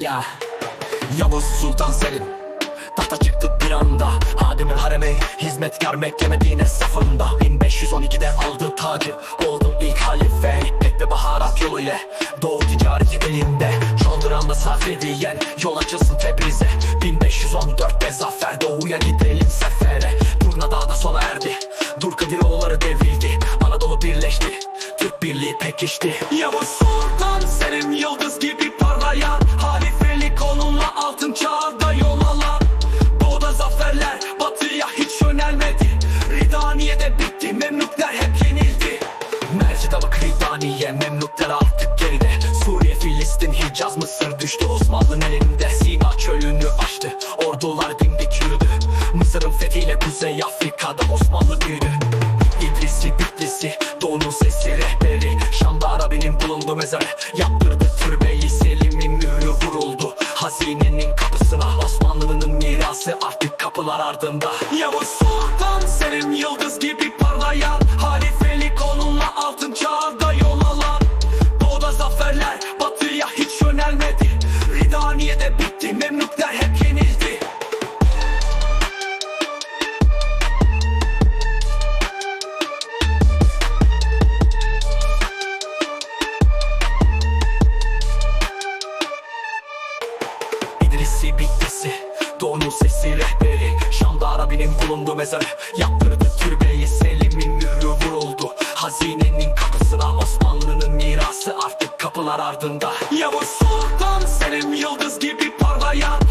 Ya. Yavuz Sultan Selim Tahta çıktı bir anda. Adem'in haremi hizmetkar Mekke Medine safında. 1512'de aldı tacı Oldu ilk halife. Et ve baharat yolu ile Doğu ticareti elinde. Çonduran'da safrediyen Yol açılsın Tebriz'e. 1514'te zafer Doğuya gidelim sefere. Turna Dağı'da sona erdi Dur Kadiroğulları devrildi Anadolu birleşti Türk birliği pekişti. Yavuz Sultan Selim yıldız gibi parlayan Memlükler artık geride. Suriye, Filistin, Hicaz, Mısır düştü. Osmanlı'nın elinde Sina çölünü aştı Ordular dimdik yürüdü. Mısır'ın fethiyle Kuzey Afrika'da Osmanlı büyüdü İdris'i, Bitlis'i, Doğu'nun sesi rehberi. Şam'da Arabi'nin bulunduğu mezarı Yaptırdı türbeyi Selim'in mührü vuruldu. Hazinenin kapısına Osmanlı'nın mirası. Artık kapılar ardında. Yavuz Sultan Selim yıldız gibi parlayan İdris'i Bitlis'i Doğu'nun sesi rehberi. Şam'da Arabi'nin bulunduğu mezarı. Yaptırdı türbeyi Selim'in mührü vuruldu. Hazinenin kapısına Osmanlı'nın mirası. Artık kapılar ardında. Yavuz Sultan Selim yıldız gibi parlayan